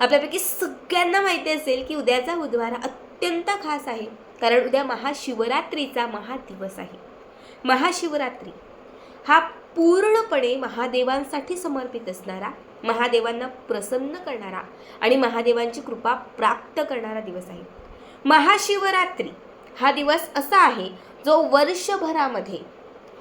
आपल्यापैकी सगळ्यांना माहिती असेल की उद्याचा बुधवार अत्यंत खास आहे. कारण उद्या महाशिवरात्रीचा महादिवस आहे. महाशिवरात्री हा पूर्णपणे महादेवांसाठी समर्पित असणारा महादेवांना प्रसन्न करणारा आणि महादेवांची कृपा प्राप्त करणारा दिवस आहे. महाशिवरात्री हा दिवस असा आहे जो वर्षभरामध्ये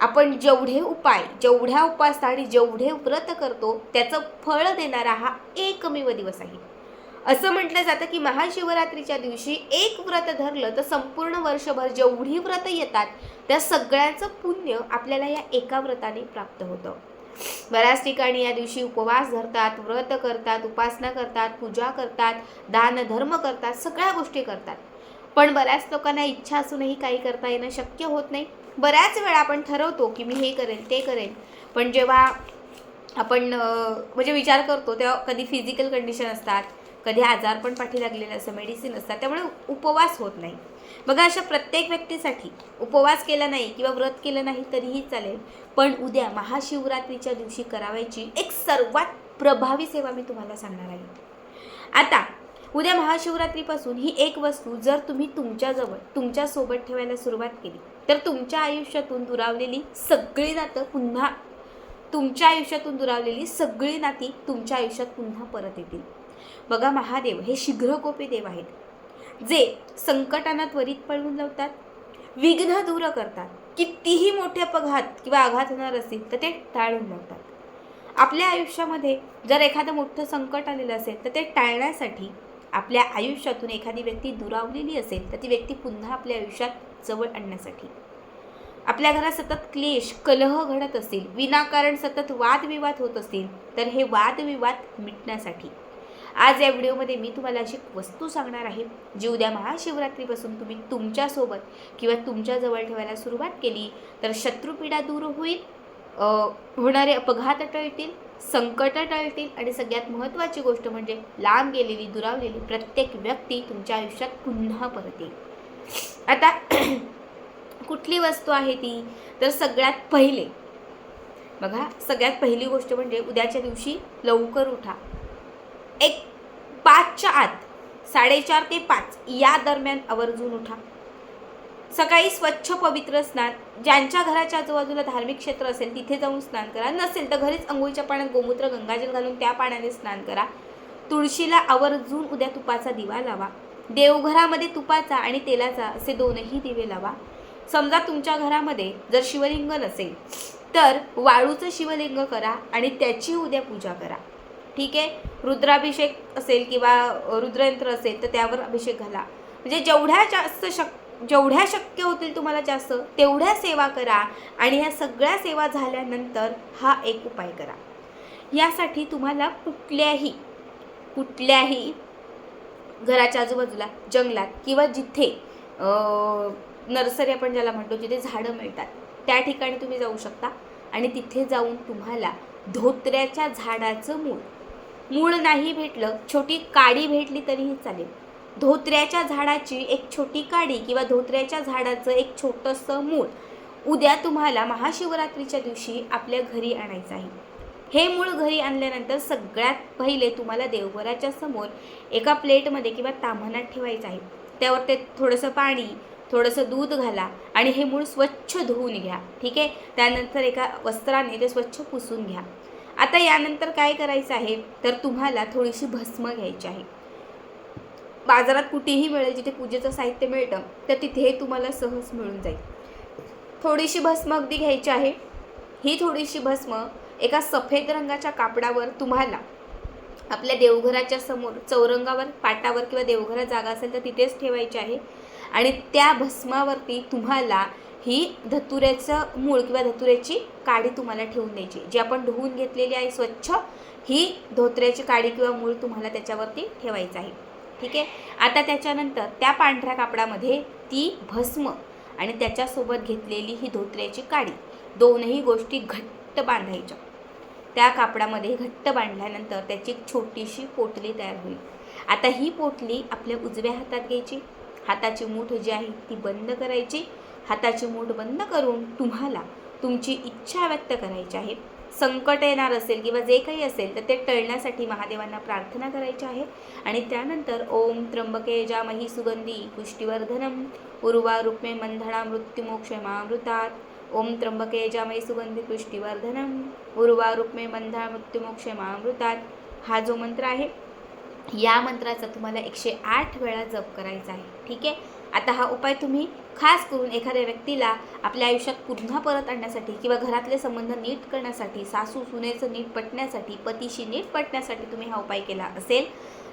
आपण जेवढे उपाय जेवढ्या उपासना आणि जेवढे व्रत करतो त्याचं फळ देणारा हा एकमेव दिवस आहे. असं म्हटलं जातं की महाशिवरात्रीच्या दिवशी एक व्रत धरलं तर संपूर्ण वर्षभर जेवढी व्रत येतात त्या सगळ्यांचं पुण्य आपल्याला या एका व्रताने प्राप्त होतं. बऱ्याच ठिकाणी या दिवशी उपवास धरतात व्रत करतात उपासना करतात पूजा करतात दान धर्म करतात सगळ्या गोष्टी करतात. पण बऱ्याच लोकांना इच्छा असूनही काही करता येणं शक्य होत नाही. बऱ्याच वेळा आपण ठरवतो की मी हे करेन ते करेन. पण जेव्हा आपण म्हणजे विचार करतो तेव्हा कधी फिजिकल कंडिशन असतात कधी आजार पण पाठी लागलेले असतं मेडिसिन असतात त्यामुळे उपवास होत नाही. बघा अशा प्रत्येक व्यक्तीसाठी उपवास केला नाही किंवा व्रत केलं नाही तरीही चालेल. पण उद्या महाशिवरात्रीच्या दिवशी करावायची एक सर्वात प्रभावी सेवा मी तुम्हाला सांगणार आहे. आता उद्या महाशिवरात्रीपासून ही एक वस्तू जर तुम्ही तुमच्याजवळ तुमच्यासोबत ठेवायला सुरुवात केली तर तुमच्या आयुष्यातून दुरावलेली सगळी नातं पुन्हा तुमच्या आयुष्यातून दुरावलेली सगळी नाती तुमच्या आयुष्यात पुन्हा परत येतील. बघा महादेव हे शीघ्रकोपी देव आहेत जे संकटांना त्वरित पळवून लावतात विघ्न दूर करतात कितीही मोठे अपघात किंवा आघात होणार असतील तर ते टाळून लावतात. आपल्या आयुष्यामध्ये जर एखादं मोठं संकट आलेलं असेल तर ते टाळण्यासाठी आपल्या आयुष्यातून एखादी व्यक्ती दुरावलेली असेल तर ती व्यक्ती पुन्हा आपल्या आयुष्यात जवळ आणण्यासाठी. आपल्या घरात सतत क्लेश कलह घडत असतील विनाकारण सतत वादविवाद होत असतील तर हे वादविवाद मिटण्यासाठी. आज या व्हिडिओमध्ये मी तुम्हाला अशी वस्तू सांगणार आहे जी उद्या महाशिवरात्रीपासून तुम्ही तुमच्यासोबत किंवा तुमच्याजवळ ठेवायला सुरुवात केली तर शत्रुपीडा दूर होईल होणारे अपघात टळतील संकट टळतील आणि सगळ्यात महत्त्वाची गोष्ट म्हणजे लांब गेलेली दुरावलेली प्रत्येक व्यक्ती तुमच्या आयुष्यात पुन्हा परत येईल आता कुठली वस्तू आहे ती? तर सगळ्यात पहिले बघा सगळ्यात पहिली गोष्ट म्हणजे उद्याच्या दिवशी लवकर उठा. एक पाचच्या आत साडेचार ते पाच या दरम्यान आवर्जून उठा. सकाळी स्वच्छ पवित्र स्नान. ज्यांच्या घराच्या आजूबाजूला धार्मिक क्षेत्र असेल तिथे जाऊन स्नान करा. नसेल तर घरीच अंघोळीच्या पाण्यात गोमूत्र गंगाजल घालून त्या पाण्याने स्नान करा. तुळशीला आवर्जून उद्या तुपाचा दिवा लावा. देवघरामध्ये तुपाचा आणि तेलाचा असे दोनही दिवे लावा. समजा तुमच्या घरामध्ये जर शिवलिंग नसेल तर वाळूचं शिवलिंग करा आणि त्याची उद्या पूजा करा. ठीक आहे? रुद्राभिषेक असेल किंवा रुद्रयंत्र असेल तर त्यावर अभिषेक घाला. म्हणजे जेवढ्या जास्त शक जेवढ्या शक्य होतील तुम्हाला जास्त तेवढ्या सेवा करा आणि ह्या सगळ्या सेवा झाल्यानंतर हा एक उपाय करा. यासाठी तुम्हाला कुठल्याही कुठल्याही घराच्या आजूबाजूला जंगलात किंवा जिथे नर्सरी आपण ज्याला म्हणतो जिथे झाडं मिळतात त्या ठिकाणी तुम्ही जाऊ शकता आणि तिथे जाऊन तुम्हाला धोत्र्याच्या झाडाचं मूळ मूळ नाही भेटलं छोटी काडी भेटली तरीही चालेल. धोत्र्याच्या झाडाची एक छोटी काडी किंवा धोत्र्याच्या झाडाचं एक छोटंसं मूळ उद्या तुम्हाला महाशिवरात्रीच्या दिवशी आपल्या घरी आणायचं आहे. हे मूळ घरी आणल्यानंतर सगळ्यात पहिले तुम्हाला देवघराच्या समोर एका प्लेटमध्ये किंवा ताम्हणात ठेवायचं आहे. त्यावर ते थोडंसं पाणी थोडंसं दूध घाला आणि हे मूळ स्वच्छ धुवून घ्या. ठीक आहे? त्यानंतर एका वस्त्राने ते स्वच्छ पुसून घ्या. आता यानंतर काय करायचं आहे? तर तुम्हाला थोडीशी भस्म घ्यायची आहे. बाजारात कुठेही मिळेल जिथे पूजेचं साहित्य मिळतं तर तिथे तुम्हाला सहज मिळून जाईल. थोडीशी भस्म अगदी घ्यायची आहे. ही थोडीशी भस्म एका सफेद रंगाच्या कापडावर तुम्हाला आपल्या देवघराच्या समोर चौरंगावर पाटावर किंवा देवघरात जागा असेल तर तिथेच ठेवायची आहे. आणि त्या भस्मावरती तुम्हाला ही धतुऱ्याचं मूळ किंवा धतुऱ्याची काडी तुम्हाला ठेवून द्यायची जी आपण धुवून घेतलेली आहे स्वच्छ ही धोत्र्याची काडी किंवा मूळ तुम्हाला त्याच्यावरती ठेवायचं आहे. ठीक आहे? आता त्याच्यानंतर त्या पांढऱ्या कापडामध्ये ती भस्म आणि त्याच्यासोबत घेतलेली ही धोत्र्याची काडी. दोनही गोष्टी घट्ट बांधायच्या. त्या कापडामध्ये घट्ट बांधल्यानंतर त्याची एक छोटीशी पोटली तयार होईल. आता ही पोटली आपल्या उजव्या हातात घ्यायची. हाताची मूठ जी आहे ती बंद करायची. हाताची मूठ बंद करून तुम्हाला तुमची इच्छा व्यक्त करायची आहे. संकट येणार असेल किंवा जे काही असेल तर ते टळण्यासाठी महादेवांना प्रार्थना करायची आहे. आणि त्यानंतर ओम त्र्यंबके जामही सुगंधी पुष्टिवर्धनम उर्वा रुक्मे मंधना मृत्युमोक्षमामृतात ओम त्र्यंबके जामही सुगंधी पुष्टिवर्धनम उर्वा रुक्मे मंधना मृत्युमोक्षमामृतात हा जो मंत्र आहे या मंत्राचा तुम्हाला एकशे आठ वेळा जप करायचा आहे. ठीक आहे? आता हा उपाय तुम्ही खास करून एखाद्या व्यक्तीला आपल्या आयुष्यात पुन्हा परत आणण्यासाठी किंवा घरातले संबंध नीट करण्यासाठी सासू सुनेचं नीट पटण्यासाठी पतीशी नीट पटण्यासाठी तुम्ही हा उपाय केला असेल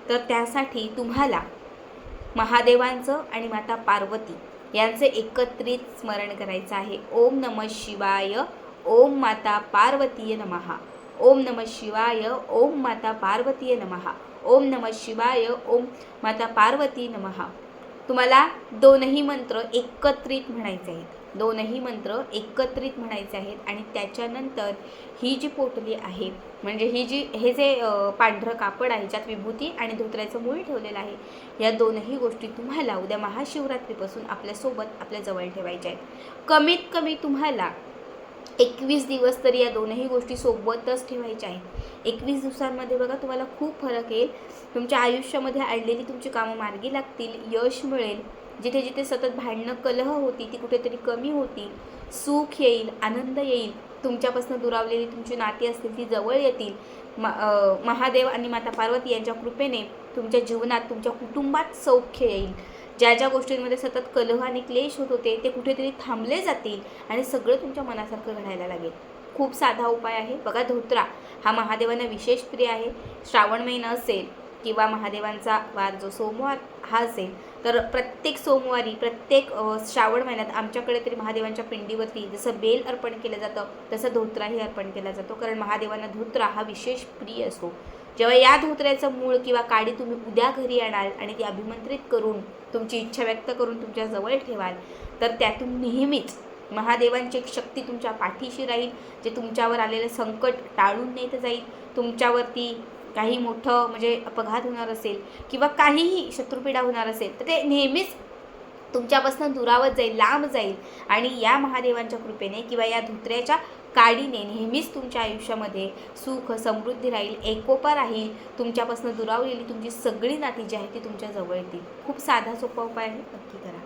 तर त्यासाठी तुम्हाला महादेवांचं आणि माता पार्वती यांचे एकत्रित स्मरण करायचं आहे. ओम नम शिवाय ओम माता पार्वतीय नमहा ओम नम शिवाय ओम माता पार्वतीय नमहा ओम नम शिवाय ओम माता पार्वती नमहा तुम्हाला दोनही मंत्र एकत्रित म्हणायचे आहेत. दोनही मंत्र एकत्रित म्हणायचे आहेत आणि त्याच्यानंतर ही जी पोटली आहे म्हणजे ही जी हे जे पांढरं कापड आहे ज्यात विभूती आणि धोत्र्याचं मूळ ठेवलेलं आहे या दोनही गोष्टी तुम्हाला उद्या महाशिवरात्रीपासून आपल्यासोबत आपल्या जवळ ठेवायच्या आहेत. कमीत कमी तुम्हाला एकवीस दिवस तरी या दोनही गोष्टी सोबतच ठेवायच्या आहेत. एकवीस दिवसांमध्ये बघा तुम्हाला खूप फरक येईल. तुमच्या आयुष्यामध्ये आणलेली तुमची कामं मार्गी लागतील यश मिळेल. जिथे जिथे सतत भांडणं कलह होती ती कुठेतरी कमी होतील सुख येईल आनंद येईल. तुमच्यापासून दुरावलेली तुमची नाती असतील ती जवळ येतील. म महादेव आणि माता पार्वती यांच्या कृपेने तुमच्या जीवनात तुमच्या कुटुंबात सौख्य येईल. ज्या ज्या गोष्टींमध्ये सतत कलह आणि क्लेश होत होते ते कुठेतरी थांबले जातील आणि सगळं तुमच्या मनासारखं घडायला लागेल. खूप साधा उपाय आहे. बघा धोत्रा. हा महादेवांना विशेष प्रिय आहे. श्रावण महिना असेल किंवा महादेवांचा वार जो सोमवार हा असेल तर प्रत्येक सोमवारी प्रत्येक श्रावण महिन्यात आमच्याकडे तरी महादेवांच्या पिंडीवरती जसं बेल अर्पण केलं जातं तसं धोत्राही अर्पण केला जातो. कारण महादेवांना धोत्रा हा विशेष प्रिय असतो. जेव्हा या धोत्र्याचं मूळ किंवा काडी तुम्ही उद्या घरी आणाल आणि ती अभिमंत्रित करून तुमची इच्छा व्यक्त करून तुमच्याजवळ ठेवाल तर त्यातून नेहमीच महादेवांची एक शक्ती तुमच्या पाठीशी राहील जे तुमच्यावर आलेलं संकट टाळून नेत जाईल. तुमच्यावरती काही मोठं म्हणजे अपघात होणार असेल किंवा काहीही शत्रुपीडा होणार असेल तर ते नेहमीच तुमच्यापासून दुरावत जाईल लांब जाईल. आणि या महादेवांच्या कृपेने किंवा या धुत्र्याच्या काडीने नेहमीच तुमच्या आयुष्यामध्ये सुख समृद्धी राहील एकोपा राहील. तुमच्यापासून दुरावलेली तुमची सगळी नाती जी आहे ती तुमच्या जवळ येतील. खूप साधा सोपा उपाय आहे नक्की करा.